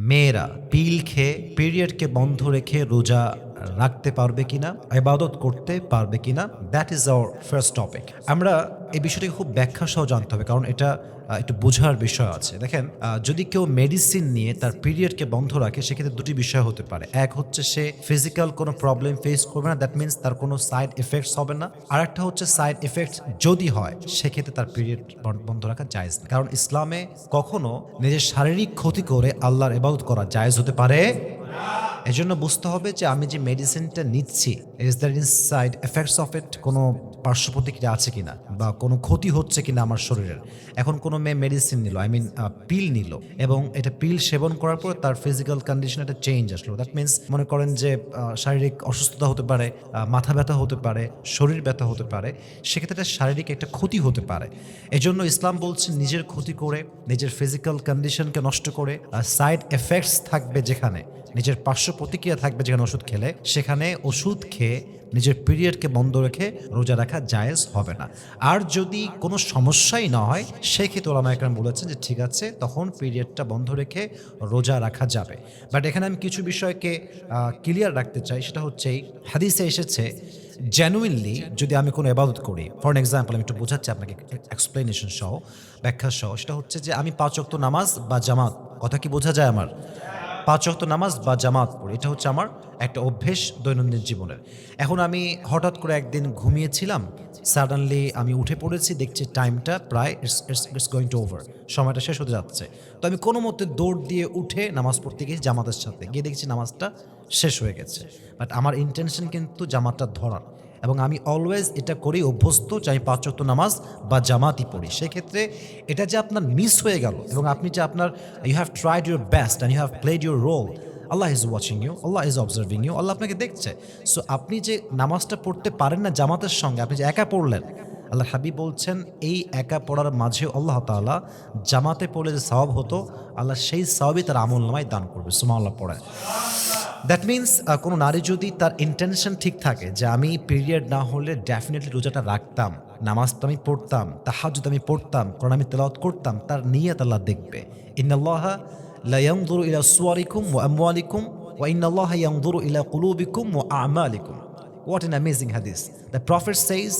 মেয়েরা পিল খেয়ে পিরিয়ডকে বন্ধ রেখে রোজা রাখতে পারবে কিনা ইবাদত করতে পারবে কিনা that is our first topic আমরা এই বিষয়টাকে খুব ব্যাখ্যা সহ জানতে হবে, কারণ এটা একটু বোঝার বিষয় আছে। দেখেন যদি কেউ মেডিসিন নিয়ে তার পিরিয়ডকে বন্ধ রাখে, সেক্ষেত্রে দুটি বিষয় হতে পারে। এক হচ্ছে সে ফিজিক্যাল কোনো প্রবলেম ফেস করবে না দ্যাট মিনস তার কোনো সাইড এফেক্টস হবে না। আর একটা হচ্ছে সাইড এফেক্টস যদি হয়, সেক্ষেত্রে তার পিরিয়ড বন্ধ রাখা জায়েজ না। কারণ ইসলামে কখনো নিজের শারীরিক ক্ষতি করে আল্লাহর ইবাদত করা জায়েজ হতে পারে এজন্য বুঝতে হবে যে আমি যে মেডিসিনটা নিচ্ছি is there in side effects of it কোনো পার্শ্ব প্রতিক্রিয়া আছে কিনা বা কোনো ক্ষতি হচ্ছে কিনা আমার শরীরের? এখন কোনো মেয়ে মেডিসিন নিল আই মিন পিল নিল এবং এটা পিল সেবন করার পর তার ফিজিক্যাল কন্ডিশন একটা চেঞ্জ আসলো। দ্যাট মিনস মনে করেন যে শারীরিক অসুস্থতা হতে পারে মাথা ব্যথা হতে পারে, শরীর ব্যথা হতে পারে, সেক্ষেত্রে একটা শারীরিক একটা ক্ষতি হতে পারে। এজন্য ইসলাম বলছে নিজের ক্ষতি করে, নিজের ফিজিক্যাল কন্ডিশনকে নষ্ট করে সাইড এফেক্টস থাকবে যেখানে, নিজের পার্শ্ব প্রতিক্রিয়া থাকবে যেখানে ওষুধ খেলে, সেখানে ওষুধ খেয়ে নিজের পিরিয়ডকে বন্ধ রেখে রোজা রাখা জায়েজ হবে না। আর যদি কোনো সমস্যাই না হয়, সেক্ষেত্রে ওলামা একরাম বলেছেন যে, ঠিক আছে, তখন পিরিয়ডটা বন্ধ রেখে রোজা রাখা যাবে। বাট এখানে আমি কিছু বিষয়কে ক্লিয়ার রাখতে চাই, সেটা হচ্ছে এই হাদিসে এসেছে জেনুইনলি যদি আমি কোনো এবাদত করি ফর এক্সাম্পল আমি একটু বোঝাচ্ছি আপনাকে এক্সপ্লেনেশন সহ, ব্যাখ্যা সহ, সেটা হচ্ছে যে, আমি পাঁচ অক্ত নামাজ বা জামাত, কথা কি বোঝা যায় আমার? পাঁচ অক্ত নামাজ বা জামাত পড়ি, এটা হচ্ছে আমার একটা অভ্যেস দৈনন্দিন জীবনের। এখন আমি হঠাৎ করে একদিন ঘুমিয়েছিলাম সাডেনলি আমি উঠে পড়েছি, দেখছি টাইমটা প্রায় ইটস গোয়িং টু ওভার সময়টা শেষ হতে যাচ্ছে। তো আমি কোনো মতে দৌড় দিয়ে উঠে নামাজ পড়তে গিয়েছি জামাতের সাথে গিয়ে দেখছি নামাজটা শেষ হয়ে গেছে। বাট আমার ইন্টেনশন কিন্তু জামাতটা ধরার এবং আমি অলওয়েজ এটা করি অভ্যস্ত যে আমি পাঁচ ওয়াক্ত নামাজ বা জামাতই পড়ি। সেক্ষেত্রে এটা যে আপনার মিস হয়ে গেল এবং আপনি যে আপনার you have tried your best and you have played your role Allah is watching you Allah is observing you Allah আপনাকে দেখছে। সো আপনি যে নামাজটা পড়তে পারেন না জামাতের সঙ্গে, আপনি যে একা পড়লেন আল্লাহ হাবিব বলছেন, এই একা পড়ার মাঝে আল্লাহ তাআলা জামাতে পড়লে যে সওয়াব হতো, আল্লাহ সেই সওয়াবই তার আমল নামায় দান করবে। সুমা আল্লাহ পড়ায় দ্যাট মিন্স কোনো নারী যদি তার ইন্টেনশন ঠিক থাকে যে আমি পিরিয়ড না হলে ডেফিনেটলি রোজাটা রাখতাম নামাজ তো আমি পড়তাম তাহাজুদ আমি পড়তাম কোরআন আমি তেলাওয়াত করতাম তার নিয়ত আল্লাহ দেখবে ইন্নাল্লাহ লা ইয়ানজুরু ইলা সুওয়ারিকুম ওয়া আমওয়ালিকুম ওয়া ইন্নাল্লাহ ইয়ানজুরু ইলা কুলুবিকুম ওয়া আমালিকুম What an amazing hadith. The Prophet says,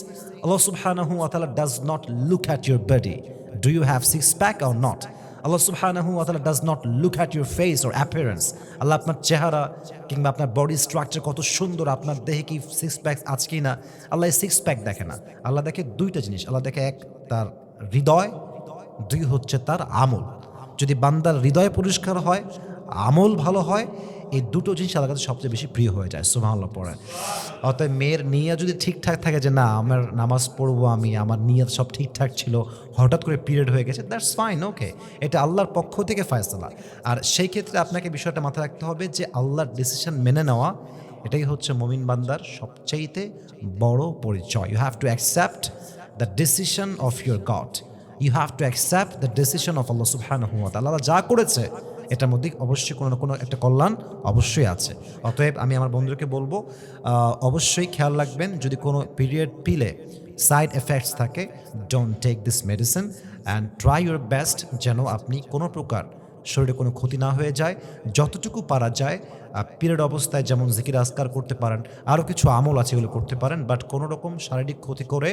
Allah subhanahu wa ta'ala does not look at your body. Do you have six pack or not? Allah সুবহানাহু ওয়া তাআলা does not look at your face or appearance Allah আপনার চেহারা কিংবা আপনার body structure কত সুন্দর, আপনার দেহে কি সিক্স প্যাক আছে কি না আল্লাহ সিক্স প্যাক দেখে না। আল্লাহ দেখে দুইটা জিনিস, আল্লাহ দেখে এক তার হৃদয়, দুই হচ্ছে তার আমল। যদি বান্দার হৃদয় পরিষ্কার হয়, আমল ভালো হয় এই দুটো জিনিস আল্লাহ কাছে সবচেয়ে বেশি প্রিয় হয়ে যায়, সুবহানাল্লাহ পড়ে। অতএব মেয়ের নিয়া যদি ঠিকঠাক থাকে যে না, আমার নামাজ পড়ব আমি, আমার নিয়ত সব ঠিকঠাক ছিল, হঠাৎ করে পিরিয়ড হয়ে গেছে দ্যাটস ফাইন ওকে এটা আল্লাহর পক্ষ থেকে ফয়সলা। আর সেই ক্ষেত্রে আপনাকে বিষয়টা মাথায় রাখতে হবে যে আল্লাহর ডিসিশন মেনে নেওয়া, এটাই হচ্ছে মমিন বান্দার সবচাইতে বড় পরিচয়। You have to accept the decision of your God you have to accept the decision of Allah সুবহানাহু ওয়া তাআলা। আল্লাহ যা করেছে এটার মধ্যে অবশ্যই কোনো না কোনো একটা কল্যাণ অবশ্যই আছে। অতএব আমি আমার বন্ধুদেরকে বলব অবশ্যই খেয়াল রাখবেন, যদি কোনো পিরিয়ড পিলে সাইড এফেক্টস থাকে don't take this medicine and try your best যেন আপনি কোনো প্রকার শরীরে কোনো ক্ষতি না হয়ে যায়। যতটুকু পারা যায় পিরিয়ড অবস্থায় যেমন জিকির আসকার করতে পারেন, আরও কিছু আমল আছে এগুলো করতে পারেন বাট কোনো রকম শারীরিক ক্ষতি করে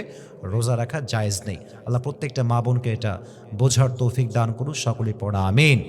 রোজা রাখা জায়েজ নেই। আল্লাহ প্রত্যেকটা মা বোনকে এটা বোঝার তৌফিক দান করুন সকলেই পড়া, আমিন।